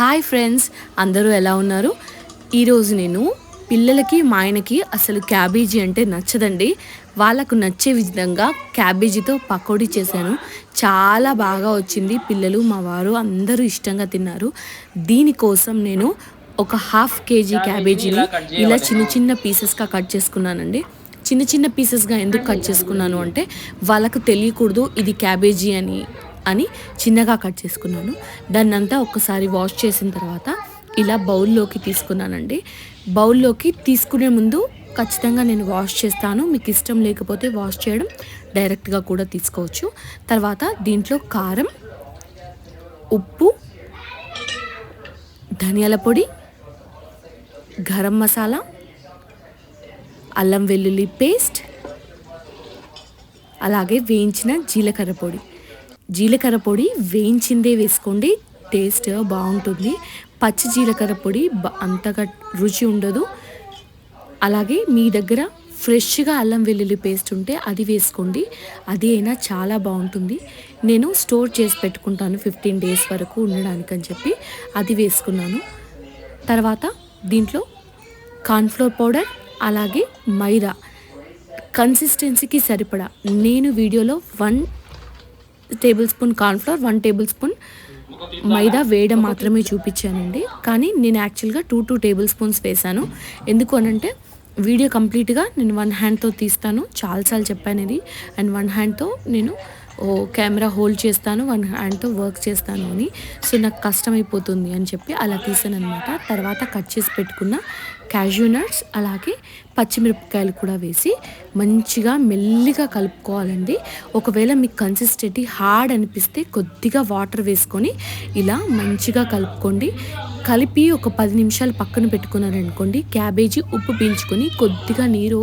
Hi friends అందరూ ఎలా ఉన్నారు? ఈరోజు నేను పిల్లలకి మా ఆయనకి అసలు క్యాబేజీ అంటే నచ్చదండి. వాళ్ళకు నచ్చే విధంగా క్యాబేజీతో పకోడీ చేశాను. చాలా బాగా వచ్చింది. పిల్లలు మా వారు అందరూ ఇష్టంగా తిన్నారు. దీనికోసం నేను ఒక హాఫ్ కేజీ క్యాబేజీని ఇలా చిన్న చిన్న పీసెస్గా కట్ చేసుకున్నానండి. చిన్న చిన్న పీసెస్గా ఎందుకు కట్ చేసుకున్నాను అంటే వాళ్ళకు తెలియకూడదు ఇది క్యాబేజీ అని. అని చిన్నగా కట్ చేసుకున్నాను. దాన్ని అంతా వాష్ చేసిన తర్వాత ఇలా బౌల్లోకి తీసుకున్నానండి. బౌల్లోకి తీసుకునే ముందు ఖచ్చితంగా నేను వాష్ చేస్తాను. మీకు ఇష్టం లేకపోతే వాష్ చేయడం డైరెక్ట్గా కూడా తీసుకోవచ్చు. తర్వాత దీంట్లో కారం ఉప్పు ధనియాల పొడి గరం మసాలా అల్లం వెల్లుల్లి పేస్ట్ అలాగే వేయించిన జీలకర్ర పొడి. జీలకర్ర పొడి వేయించిందే వేసుకోండి. టేస్ట్ బాగుంటుంది. పచ్చి జీలకర్ర పొడి అంతగా రుచి ఉండదు. అలాగే మీ దగ్గర ఫ్రెష్గా అల్లం వెల్లుల్లి పేస్ట్ ఉంటే అది వేసుకోండి. అది అయినా చాలా బాగుంటుంది. నేను స్టోర్ చేసి పెట్టుకుంటాను ఫిఫ్టీన్ డేస్ వరకు ఉండడానికి అని చెప్పి. అది వేసుకున్నాను. తర్వాత దీంట్లో కార్న్ఫ్లోర్ పౌడర్ అలాగే మైదా. కన్సిస్టెన్సీకి సరిపడా. నేను వీడియోలో one tablespoon cornflour one tablespoon maida వేయడం మాత్రమే చూపించానండి. కానీ నేను యాక్చువల్గా టూ టూ టేబుల్ స్పూన్స్ వేశాను. ఎందుకు అనంటే వీడియో కంప్లీట్గా నేను వన్ హ్యాండ్తో తీస్తాను. చాలాసార్లు చెప్పాను ఇది. అండ్ వన్ హ్యాండ్తో నేను ఓ కెమెరా హోల్డ్ చేస్తాను. వన్ హ్యాండ్తో వర్క్ చేస్తాను అని. సో నాకు కష్టమైపోతుంది అని చెప్పి అలా తీసాను అనమాట తర్వాత కట్ చేసి పెట్టుకున్న క్యాష్యూ నట్స్ అలాగే పచ్చిమిరపకాయలు కూడా వేసి మంచిగా మెల్లిగా కలుపుకోవాలండి. ఒకవేళ మీకు కన్సిస్టెంటీ హార్డ్ అనిపిస్తే కొద్దిగా వాటర్ వేసుకొని ఇలా మంచిగా కలుపుకోండి. కలిపి ఒక పది నిమిషాలు పక్కన పెట్టుకున్నారనుకోండి క్యాబేజీ ఉప్పు పీల్చుకొని కొద్దిగా నీరు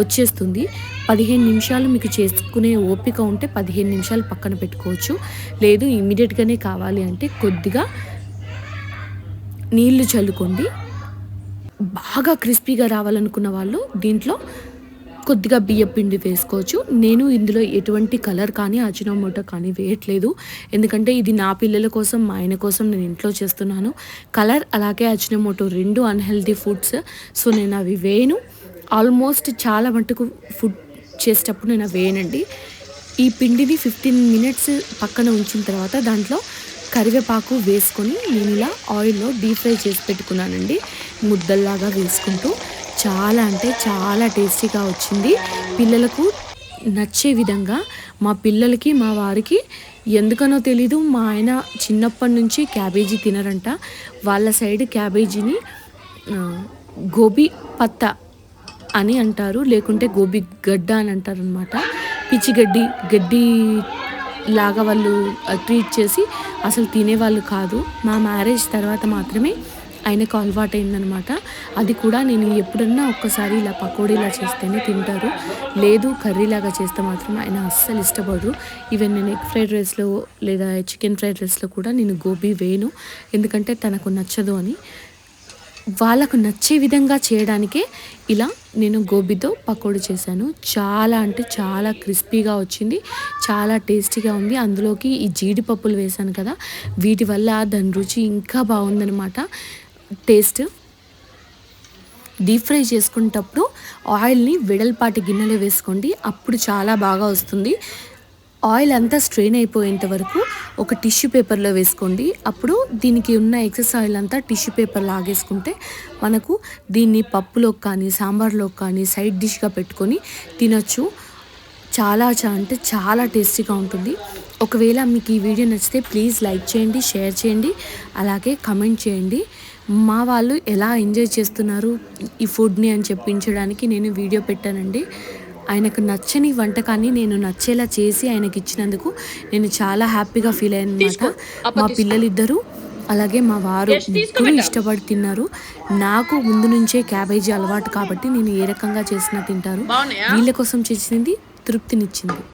వచ్చేస్తుంది. పదిహేను నిమిషాలు మీకు చేసుకునే ఓపిక ఉంటే పదిహేను నిమిషాలు పక్కన పెట్టుకోవచ్చు. లేదు ఇమీడియట్గానే కావాలి అంటే కొద్దిగా నీళ్ళు చల్లుకోండి. బాగా క్రిస్పీగా రావాలనుకున్న వాళ్ళు దీంట్లో కొద్దిగా బియ్య పిండి వేసుకోవచ్చు. నేను ఇందులో ఎటువంటి కలర్ కానీ అజినోమోటో కానీ వేయట్లేదు. ఎందుకంటే ఇది నా పిల్లల కోసం మా ఆయన కోసం నేను ఇంట్లో చేస్తున్నాను. కలర్ అలాగే అజినోమోటో రెండు అన్హెల్దీ ఫుడ్స్ సో నేను అవి వేయను. ఆల్మోస్ట్ చాలా మటుకు ఫుడ్ చేసేటప్పుడు నేను అవి వేయనండి. ఈ పిండిని ఫిఫ్టీన్ మినిట్స్ పక్కన ఉంచిన తర్వాత దాంట్లో కరివేపాకు వేసుకొని నేను ఇలా ఆయిల్లో డీప్ ఫ్రై చేసి పెట్టుకున్నానండి. ముద్దల్లాగా వేసుకుంటూ చాలా అంటే చాలా టేస్టీగా వచ్చింది. పిల్లలకు నచ్చే విధంగా మా పిల్లలకి మా వారికి ఎందుకనో తెలీదు. మా ఆయన చిన్నప్పటి నుంచి క్యాబేజీ తినరంట. వాళ్ళ సైడ్ క్యాబేజీని గోబీ పత్త అని అంటారు. లేకుంటే గోబీ గడ్డ అని అంటారు అనమాట పిచ్చి గడ్డి గడ్డి లాగా వాళ్ళు ట్రీట్ చేసి అసలు తినేవాళ్ళు కాదు. మా మ్యారేజ్ తర్వాత మాత్రమే ఆయనకు అలవాటు అయిందనమాట అది కూడా నేను ఎప్పుడన్నా ఒక్కసారి ఇలా పకోడీలా చేస్తేనే తింటారు. లేదు కర్రీలాగా చేస్తే మాత్రం ఆయన అస్సలు ఇష్టపడరు. ఈవెన్ నేను ఎగ్ ఫ్రైడ్ రైస్లో లేదా చికెన్ ఫ్రైడ్ రైస్లో కూడా నేను గోబీ వేయను. ఎందుకంటే తనకు నచ్చదు అని. వాళ్ళకు నచ్చే విధంగా చేయడానికే ఇలా నేను గోబీతో పకోడీ చేశాను. చాలా అంటే చాలా క్రిస్పీగా వచ్చింది. చాలా టేస్టీగా ఉంది. అందులోకి ఈ జీడిపప్పులు వేశాను కదా. వీటి వల్ల దాని రుచి ఇంకా బాగుందనమాట. టేస్ట్ డీప్ ఫ్రై చేసుకునేటప్పుడు ఆయిల్ని వెడల్పాటి గిన్నెలో వేసుకోండి. అప్పుడు చాలా బాగా వస్తుంది. ఆయిల్ అంతా స్ట్రెయిన్ అయిపోయేంత వరకు ఒక టిష్యూ పేపర్లో వేసుకోండి. అప్పుడు దీనికి ఉన్న ఎక్సెస్ ఆయిల్ అంతా టిష్యూ పేపర్ లాగేసుకుంటే మనకు దీన్ని పప్పులోకి కానీ సాంబార్లోకి కానీ సైడ్ డిష్గా పెట్టుకొని తినొచ్చు. చాలా చా అంటే చాలా టేస్టీగా ఉంటుంది. ఒకవేళ మీకు ఈ వీడియో నచ్చితే ప్లీజ్ లైక్ చేయండి షేర్ చేయండి అలాగే కమెంట్ చేయండి. మా వాళ్ళు ఎలా ఎంజాయ్ చేస్తున్నారు ఈ ఫుడ్ని అని చెప్పించడానికి నేను వీడియో పెట్టానండి. ఆయనకు నచ్చని వంటకాన్ని నేను నచ్చేలా చేసి ఆయనకి ఇచ్చినందుకు నేను చాలా హ్యాపీగా ఫీల్ అయ్యాను అనమాట మా పిల్లలిద్దరూ అలాగే మా వారు ముగ్గురు ఇష్టపడి తిన్నారు. నాకు ముందు నుంచే క్యాబేజీ అలవాటు కాబట్టి నేను ఏ రకంగా చేసినా తింటారు. వీళ్ళ కోసం చేసింది తృప్తినిచ్చింది.